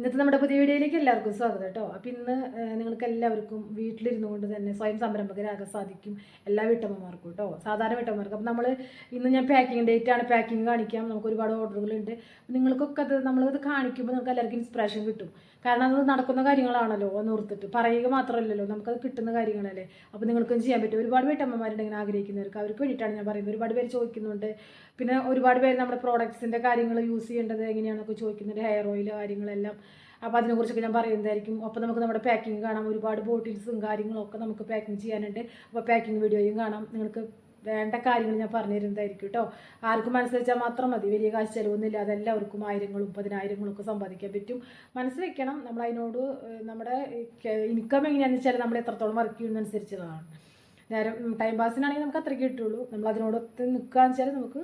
ഇന്നത്തെ നമ്മുടെ പുതിയ വീഡിയോയിലേക്ക് എല്ലാവർക്കും സ്വാഗതം കേട്ടോ. അപ്പം ഇന്ന് നിങ്ങൾക്ക് എല്ലാവർക്കും വീട്ടിലിരുന്നു കൊണ്ട് തന്നെ സ്വയം സംരംഭകരാകാൻ സാധിക്കും എല്ലാ വീട്ടമ്മമാർക്കും കേട്ടോ. സാധാരണ വീട്ടമ്മമാർക്ക്. അപ്പം നമ്മൾ ഇന്ന് ഞാൻ പാക്കിംഗ് ഡേറ്റ് ആണ്. പാക്കിംഗ് കാണിക്കാം. നമുക്ക് ഒരുപാട് ഓർഡറുകളുണ്ട് നിങ്ങൾക്കൊക്കെ അത് നമ്മളത് കാണിക്കുമ്പോൾ നിങ്ങൾക്ക് എല്ലാവർക്കും ഇൻസ്പിറേഷൻ കിട്ടും. കാരണം അത് നടക്കുന്ന കാര്യങ്ങളാണല്ലോ ഒന്ന് ഓർത്തിട്ട്. പറയുക മാത്രമല്ലല്ലോ നമുക്കത് കിട്ടുന്ന കാര്യങ്ങളല്ലേ. അപ്പോൾ നിങ്ങൾക്കും ചെയ്യാൻ പറ്റും. ഒരുപാട് വീട്ടമ്മമാരുണ്ട് ഇങ്ങനെ ആഗ്രഹിക്കുന്നവർക്ക്. അവർക്ക് വേണ്ടിയിട്ടാണ് ഞാൻ പറയുന്നത്. ഒരുപാട് പേര് ചോദിക്കുന്നുണ്ട്. പിന്നെ ഒരുപാട് പേര് നമ്മുടെ പ്രോഡക്ട്സിന്റെ കാര്യങ്ങൾ യൂസ് ചെയ്യേണ്ടത് എങ്ങനെയാണെന്നൊക്കെ ചോദിക്കുന്നുണ്ട്. ഹെയർ ഓയിൽ കാര്യങ്ങളെല്ലാം. അപ്പോൾ അതിനെക്കുറിച്ചൊക്കെ ഞാൻ പറയുന്നതായിരിക്കും അപ്പോൾ നമുക്ക് നമ്മുടെ പാക്കിംഗ് കാണാം. ഒരുപാട് ബോട്ടിൽസും കാര്യങ്ങളൊക്കെ നമുക്ക് പാക്കിംഗ് ചെയ്യാനുണ്ട്. അപ്പോൾ പാക്കിംഗ് വീഡിയോയും കാണാം. നിങ്ങൾക്ക് വേണ്ട കാര്യങ്ങൾ ഞാൻ പറഞ്ഞു തരുന്നതായിരിക്കും കേട്ടോ ആർക്കും മനസ്സിലാച്ചാൽ മാത്രം മതി. വലിയ കാശ് ചിലവൊന്നുമില്ല. അതെല്ലാവർക്കും ആയിരങ്ങളും പതിനായിരങ്ങളും ഒക്കെ സമ്പാദിക്കാൻ പറ്റും. മനസ്സ് വെക്കണം. നമ്മൾ അതിനോട് നമ്മുടെ ഇൻകം എങ്ങനെയാണെന്ന് വെച്ചാൽ നമ്മൾ എത്രത്തോളം വർക്ക് ചെയ്യുന്നതനുസരിച്ചുള്ളതാണ്. നേരം ടൈം പാസിനാണെങ്കിൽ നമുക്ക് അത്രയ്ക്ക് കിട്ടുള്ളൂ. നമ്മൾ അതിനോടൊത്ത് നിൽക്കുകയെന്ന് വെച്ചാൽ നമുക്ക്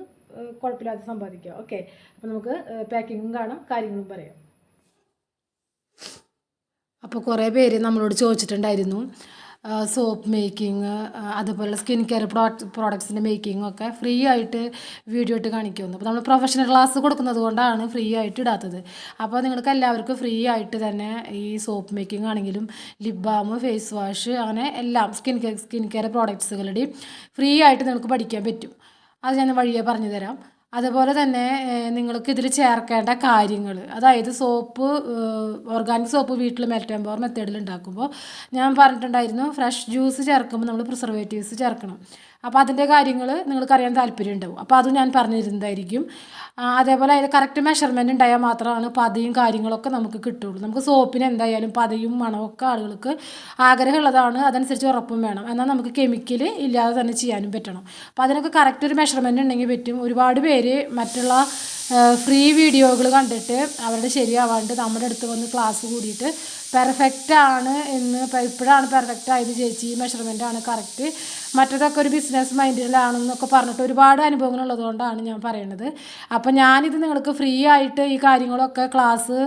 കുഴപ്പമില്ലാതെ സമ്പാദിക്കാം. ഓക്കെ? അപ്പോൾ നമുക്ക് പാക്കിങ്ങും കാണാം. കാര്യങ്ങളും പറയാം. അപ്പോൾ കുറേ പേര് നമ്മളോട് ചോദിച്ചിട്ടുണ്ടായിരുന്നു. സോപ്പ് മേക്കിംഗ് അതുപോലെ സ്കിൻ കെയർ പ്രോഡക്റ്റ് പ്രോഡക്ട്സിന്റെ മേക്കിംഗ് ഒക്കെ ഫ്രീ ആയിട്ട് വീഡിയോ ഇട്ട് കാണിക്കുന്നു അപ്പോൾ നമ്മൾ പ്രൊഫഷണൽ ക്ലാസ് കൊടുക്കുന്നത് കൊണ്ടാണ് ഫ്രീ ആയിട്ട് ഇടാത്തത്. അപ്പോൾ നിങ്ങൾക്ക് എല്ലാവർക്കും ഫ്രീ ആയിട്ട് തന്നെ ഈ സോപ്പ് മേക്കിംഗ് ആണെങ്കിലും ലിപ് ബാം ഫേസ് വാഷ് അങ്ങനെ എല്ലാം സ്കിൻ കെയർ സ്കിൻ കെയർ പ്രോഡക്ട്സുകളുടെയും ഫ്രീ ആയിട്ട് നിങ്ങൾക്ക് പഠിക്കാൻ പറ്റും. അത് ഞാൻ വഴിയെ പറഞ്ഞു തരാം. അതുപോലെ തന്നെ നിങ്ങൾക്ക് ഇതിൽ ചേർക്കേണ്ട കാര്യങ്ങൾ അതായത് സോപ്പ് ഓർഗാനിക് സോപ്പ് വീട്ടിൽ മെൽറ്റംബോർ മെത്തേഡിൽ ഉണ്ടാക്കുമ്പോൾ ഞാൻ പറഞ്ഞിട്ടുണ്ടായിരുന്നു ഫ്രഷ് ജ്യൂസ് ചേർക്കുമ്പോൾ നമ്മൾ പ്രിസർവേറ്റീവ്സ് ചേർക്കണം. അപ്പോൾ അതിന്റെ കാര്യങ്ങൾ നിങ്ങൾക്ക് അറിയാൻ താല്പര്യം ഉണ്ടാവും അപ്പോൾ അത് ഞാൻ പറഞ്ഞിരുന്നതായിരിക്കും. അതേപോലെ അതിൽ കറക്റ്റ് മെഷർമെന്റ് ഉണ്ടായാൽ മാത്രമാണ് പതയും കാര്യങ്ങളൊക്കെ നമുക്ക് കിട്ടുള്ളൂ. നമുക്ക് സോപ്പിന് എന്തായാലും പതയും മണമൊക്കെ ആളുകൾക്ക് ആഗ്രഹമുള്ളതാണ്. അതനുസരിച്ച് ഉറപ്പും വേണം. എന്നാൽ നമുക്ക് കെമിക്കൽ ഇല്ലാതെ തന്നെ ചെയ്യാനും പറ്റണം. അപ്പോൾ അതിനൊക്കെ കറക്റ്റ് ഒരു മെഷർമെന്റ് ഉണ്ടെങ്കിൽ പറ്റും. ഒരുപാട് പേര് മറ്റുള്ള ഫ്രീ വീഡിയോകൾ കണ്ടിട്ട് അവരുടെ ശരിയാവാണ്ട് നമ്മുടെ അടുത്ത് വന്ന് ക്ലാസ് കൂടിയിട്ട് പെർഫെക്റ്റ് ആണ് എന്ന് ഇപ്പോഴാണ് പെർഫെക്റ്റ് ആയത് ചേച്ചി. മെഷർമെന്റ് ആണ് കറക്റ്റ് മറ്റതൊക്കെ ഒരു ബിസിനസ് മൈൻഡിലാണെന്നൊക്കെ പറഞ്ഞിട്ട് ഒരുപാട് അനുഭവങ്ങളുള്ളതുകൊണ്ടാണ് ഞാൻ പറയുന്നത് അപ്പോൾ ഞാനിത് നിങ്ങൾക്ക് ഫ്രീ ആയിട്ട് ഈ കാര്യങ്ങളൊക്കെ ക്ലാസ്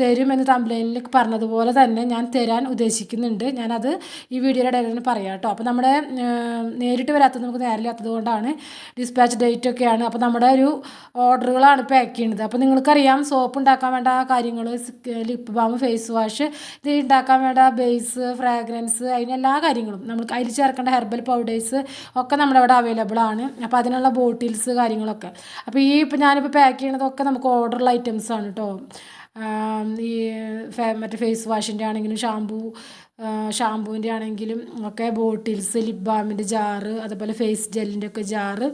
തരുമെന്ന് തമ്പ്ലൈനിൽ പറഞ്ഞതുപോലെ തന്നെ ഞാൻ തരാൻ ഉദ്ദേശിക്കുന്നുണ്ട്. ഞാനത് ഈ വീഡിയോയുടെ ഇടയിൽ തന്നെ പറയാം കേട്ടോ. അപ്പോൾ നമ്മുടെ നേരിട്ട് വരാത്തത് നമുക്ക് നേരില്ലാത്തത് കൊണ്ടാണ് ഡിസ്പാച്ച് ഡേറ്റ് ഒക്കെയാണ് അപ്പോൾ നമ്മുടെ ഒരു ഓർഡറുകളാണ് പാക്ക് ചെയ്യുന്നത്. അപ്പോൾ നിങ്ങൾക്കറിയാം സോപ്പ് ഉണ്ടാക്കാൻ വേണ്ട കാര്യങ്ങൾ ലിപ്പ് ബാം ഫേസ് വാഷ് ഇത് ഉണ്ടാക്കാൻ വേണ്ട ബേസ് ഫ്രാഗ്രൻസ് അതിന് എല്ലാ കാര്യങ്ങളും. നമുക്ക് അതിൽ ചേർക്കേണ്ട ഹെർബൽ പൗഡേഴ്സ് ഒക്കെ നമ്മുടെ അവിടെ അവൈലബിൾ ആണ്. അപ്പോൾ അതിനുള്ള ബോട്ടിൽസ് കാര്യങ്ങളൊക്കെ. അപ്പോൾ ഈ ഇപ്പോൾ ഞാനിപ്പോൾ പാക്ക് ചെയ്യണതൊക്കെ നമുക്ക് ഓർഡറുള്ള ഐറ്റംസ് ആണ് കേട്ടോ ഈ മറ്റേ ഫേസ് വാഷിന്റെ ആണെങ്കിലും ഷാമ്പൂ ഷാമ്പൂവിന്റെ ആണെങ്കിലും ഒക്കെ ബോട്ടിൽസ് ലിപ് ബാമിന്റെ ജാറ് അതുപോലെ ഫേസ് ജെല്ലിന്റെ ഒക്കെ ജാറ്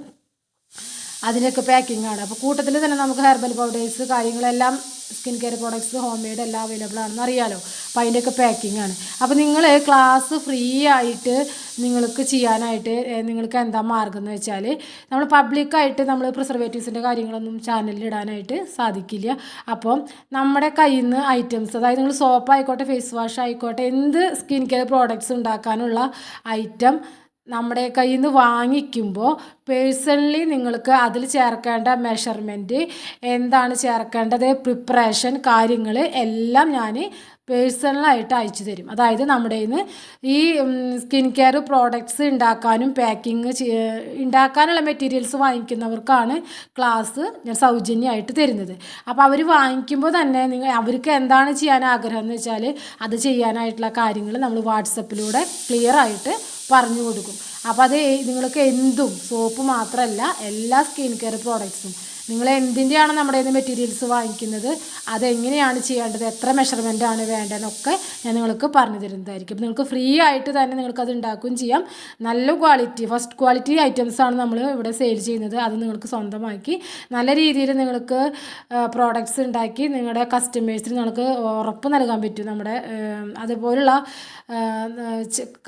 അതിന്റെയൊക്കെ പാക്കിംഗ് ആണ്. അപ്പോൾ കൂട്ടത്തിൽ തന്നെ നമുക്ക് ഹെർബൽ പൗഡേഴ്സ് കാര്യങ്ങളെല്ലാം skin care products home made എല്ലാം അവൈലബിൾ ആണെന്ന് അറിയാലോ. അപ്പോൾ അതിന്റെയൊക്കെ പാക്കിംഗ് ആണ്. അപ്പോൾ നിങ്ങൾ ക്ലാസ് ഫ്രീ ആയിട്ട് നിങ്ങൾക്ക് ചെയ്യാനായിട്ട് നിങ്ങൾക്ക് എന്താ മാർഗം എന്ന് വെച്ചാൽ നമ്മൾ പബ്ലിക്കായിട്ട് നമ്മൾ പ്രിസർവേറ്റീവ്സിന്റെ കാര്യങ്ങളൊന്നും ചാനലിൽ ഇടാനായിട്ട് സാധിക്കില്ല. അപ്പം നമ്മുടെ കയ്യിൽ നിന്ന് ഐറ്റംസ് അതായത് നിങ്ങൾ സോപ്പ് ആയിക്കോട്ടെ ഫേസ് വാഷ് ആയിക്കോട്ടെ എന്ത് സ്കിൻ കെയർ പ്രോഡക്ട്സ് ഉണ്ടാക്കാനുള്ള ഐറ്റം നമ്മുടെ കയ്യിൽ നിന്ന് വാങ്ങിക്കുമ്പോൾ പേഴ്സണലി നിങ്ങൾക്ക് അതിൽ ചേർക്കേണ്ട മെഷർമെന്റ് എന്താണ് ചേർക്കേണ്ടത് പ്രിപ്പറേഷൻ കാര്യങ്ങൾ എല്ലാം ഞാൻ പേഴ്സണലായിട്ട് അയച്ചു തരും. അതായത് നമ്മുടെ നിന്ന് ഈ സ്കിൻ കെയർ പ്രോഡക്ട്സ് ഉണ്ടാക്കാനും പാക്കിങ് ഉണ്ടാക്കാനുള്ള മെറ്റീരിയൽസ് വാങ്ങിക്കുന്നവർക്കാണ് ക്ലാസ് ഞാൻ സൗജന്യമായിട്ട് തരുന്നത്. അപ്പോൾ അവർ വാങ്ങിക്കുമ്പോൾ തന്നെ നിങ്ങൾ അവർക്ക് എന്താണ് ചെയ്യാൻ ആഗ്രഹം എന്ന് വെച്ചാൽ അത് ചെയ്യാനായിട്ടുള്ള കാര്യങ്ങൾ നമ്മൾ വാട്സപ്പിലൂടെ ക്ലിയർ ആയിട്ട് പറഞ്ഞു കൊടുക്കും. അപ്പോൾ അത് നിങ്ങൾക്ക് എന്തും സോപ്പ് മാത്രമല്ല എല്ലാ സ്കിൻ കെയർ പ്രോഡക്ട്സും. നിങ്ങൾ എന്തിന്റെയാണ് നമ്മുടെ നിന്ന് മെറ്റീരിയൽസ് വാങ്ങിക്കുന്നത്? അതെങ്ങനെയാണ് ചെയ്യേണ്ടത്? എത്ര മെഷർമെന്റ് ആണ് വേണ്ടതെന്നൊക്കെ ഞാൻ നിങ്ങൾക്ക് പറഞ്ഞു തരുന്നതായിരിക്കും. നിങ്ങൾക്ക് ഫ്രീ ആയിട്ട് തന്നെ നിങ്ങൾക്ക് അത് ഉണ്ടാക്കുകയും ചെയ്യാം. നല്ല ക്വാളിറ്റി ഫസ്റ്റ് ക്വാളിറ്റി ഐറ്റംസ് ആണ് നമ്മൾ ഇവിടെ സെയിൽ ചെയ്യുന്നത്. അത് നിങ്ങൾക്ക് സ്വന്തമാക്കി നല്ല രീതിയിൽ നിങ്ങൾക്ക് പ്രോഡക്ട്സ് ഉണ്ടാക്കി നിങ്ങളുടെ കസ്റ്റമേഴ്സിന് നിങ്ങൾക്ക് ഉറപ്പ് നൽകാൻ പറ്റും നമ്മുടെ അതുപോലുള്ള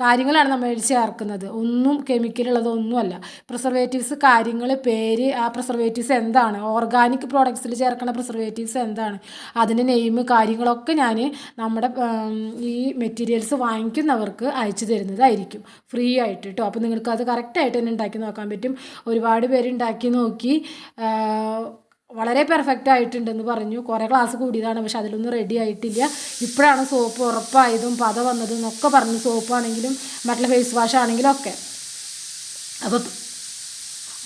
കാര്യങ്ങളാണ് നമ്മൾ ചേർക്കുന്നത്. ഒന്നും കെമിക്കലുള്ളതൊന്നുമല്ല പ്രിസർവേറ്റീവ്സ് കാര്യങ്ങൾ പേര് ആ പ്രിസർവേറ്റീവ്സ് എന്താണ് ഓർഗാനിക് പ്രോഡക്ട്സിൽ ചേർക്കുന്ന പ്രിസർവേറ്റീവ്സ് എന്താണ്? അതിന്റെ നെയിം കാര്യങ്ങളൊക്കെ ഞാൻ നമ്മുടെ ഈ മെറ്റീരിയൽസ് വാങ്ങിക്കുന്നവർക്ക് അയച്ചു തരുന്നതായിരിക്കും. ഫ്രീ ആയിട്ട് കേട്ടോ അപ്പോൾ നിങ്ങൾക്ക് അത് കറക്റ്റായിട്ട് തന്നെ ഉണ്ടാക്കി നോക്കാൻ പറ്റും. ഒരുപാട് പേര് ഉണ്ടാക്കി നോക്കി വളരെ പെർഫെക്റ്റ് ആയിട്ടുണ്ടെന്ന് പറഞ്ഞു. കുറേ ക്ലാസ് കൂടിയതാണ് പക്ഷെ അതിലൊന്നും റെഡി ആയിട്ടില്ല. ഇപ്പോഴാണ് സോപ്പ് ഉറപ്പായതും പത വന്നതും എന്നൊക്കെ പറഞ്ഞു സോപ്പാണെങ്കിലും മറ്റുള്ള ഫേസ് വാഷ് ആണെങ്കിലും ഒക്കെ. അപ്പോൾ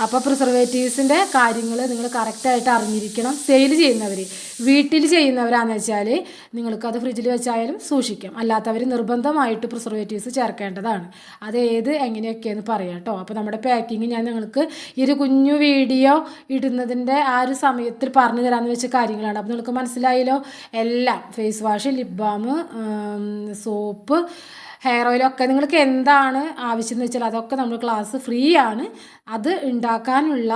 അപ്പോൾ പ്രിസർവേറ്റീവ്സിന്റെ കാര്യങ്ങൾ നിങ്ങൾ കറക്റ്റായിട്ട് അറിഞ്ഞിരിക്കണം സെയിൽ ചെയ്യുന്നവർ വീട്ടിൽ ചെയ്യുന്നവരാണെന്ന് വെച്ചാൽ നിങ്ങൾക്കത് ഫ്രിഡ്ജിൽ വെച്ചായാലും സൂക്ഷിക്കാം. അല്ലാത്തവർ നിർബന്ധമായിട്ട് പ്രിസർവേറ്റീവ്സ് ചേർക്കേണ്ടതാണ്. അത് ഏത് എങ്ങനെയൊക്കെയെന്ന് പറയാം കേട്ടോ അപ്പോൾ നമ്മുടെ പാക്കിങ് ഞാൻ നിങ്ങൾക്ക് ഈ ഒരു കുഞ്ഞു വീഡിയോ ഇടുന്നതിന്റെ ആ ഒരു സമയത്തിൽ പറഞ്ഞു തരാമെന്ന് വെച്ച കാര്യങ്ങളാണ്. അപ്പോൾ നിങ്ങൾക്ക് മനസ്സിലായല്ലോ? എല്ലാം. Face wash lip balm soap hair ഓയിലൊക്കെ നിങ്ങൾക്ക് എന്താണ് ആവശ്യം എന്ന് വെച്ചാൽ അതൊക്കെ നമ്മൾ ക്ലാസ് ഫ്രീ ആണ്. അത് ഉണ്ടാക്കാനുള്ള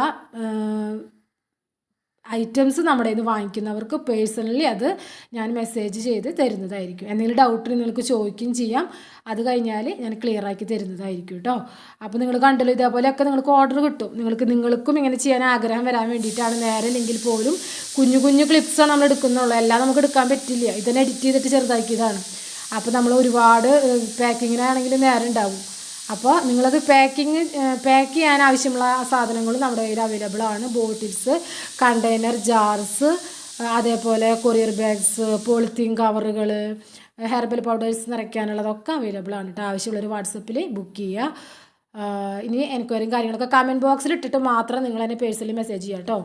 ഐറ്റംസ് നമ്മുടെ നിന്ന് വാങ്ങിക്കുന്നവർക്ക് പേഴ്സണലി അത് ഞാൻ മെസ്സേജ് ചെയ്ത് തരുന്നതായിരിക്കും. എന്തെങ്കിലും ഡൗട്ട് നിങ്ങൾക്ക് ചോദിക്കുകയും ചെയ്യാം. അത് കഴിഞ്ഞാൽ ഞാൻ ക്ലിയർ ആക്കി തരുന്നതായിരിക്കും കേട്ടോ അപ്പോൾ നിങ്ങൾ കണ്ടല്ലോ ഇതേപോലെയൊക്കെ നിങ്ങൾക്ക് ഓർഡർ കിട്ടും. നിങ്ങൾക്ക് നിങ്ങൾക്കും ഇങ്ങനെ ചെയ്യാൻ ആഗ്രഹം വരാൻ വേണ്ടിയിട്ടാണ് നേരെ ഇല്ലെങ്കിൽ പോലും കുഞ്ഞു കുഞ്ഞു ക്ലിപ്സാണ് നമ്മൾ എടുക്കുന്നുള്ളൂ. എല്ലാം നമുക്ക് എടുക്കാൻ പറ്റില്ല. ഇതന്നെ എഡിറ്റ് ചെയ്തിട്ട് ചെറുതാക്കിയതാണ്. അപ്പോൾ നമ്മൾ ഒരുപാട് പാക്കിങ്ങിനാണെങ്കിൽ നേരം ഉണ്ടാവും അപ്പോൾ നിങ്ങളത് പാക്കിങ് പാക്ക് ചെയ്യാൻ ആവശ്യമുള്ള സാധനങ്ങളും നമ്മുടെ കയ്യിൽ അവൈലബിൾ ആണ്. ബോട്ടിൽസ് കണ്ടെയ്നർ ജാർസ് അതേപോലെ കൊറിയർ ബാഗ്സ് പോളിത്തീൻ കവറുകൾ ഹെർബൽ പൗഡേഴ്സ് നിറയ്ക്കാനുള്ളതൊക്കെ അവൈലബിൾ ആണ് കേട്ടോ ആവശ്യമുള്ളൊരു വാട്സപ്പിൽ ബുക്ക് ചെയ്യുക ഇനി എൻക്വയറിയും കാര്യങ്ങളൊക്കെ കമന്റ് ബോക്സിൽ ഇട്ടിട്ട് മാത്രം നിങ്ങൾ എന്നെ പേഴ്സണലി മെസ്സേജ് ചെയ്യാം കേട്ടോ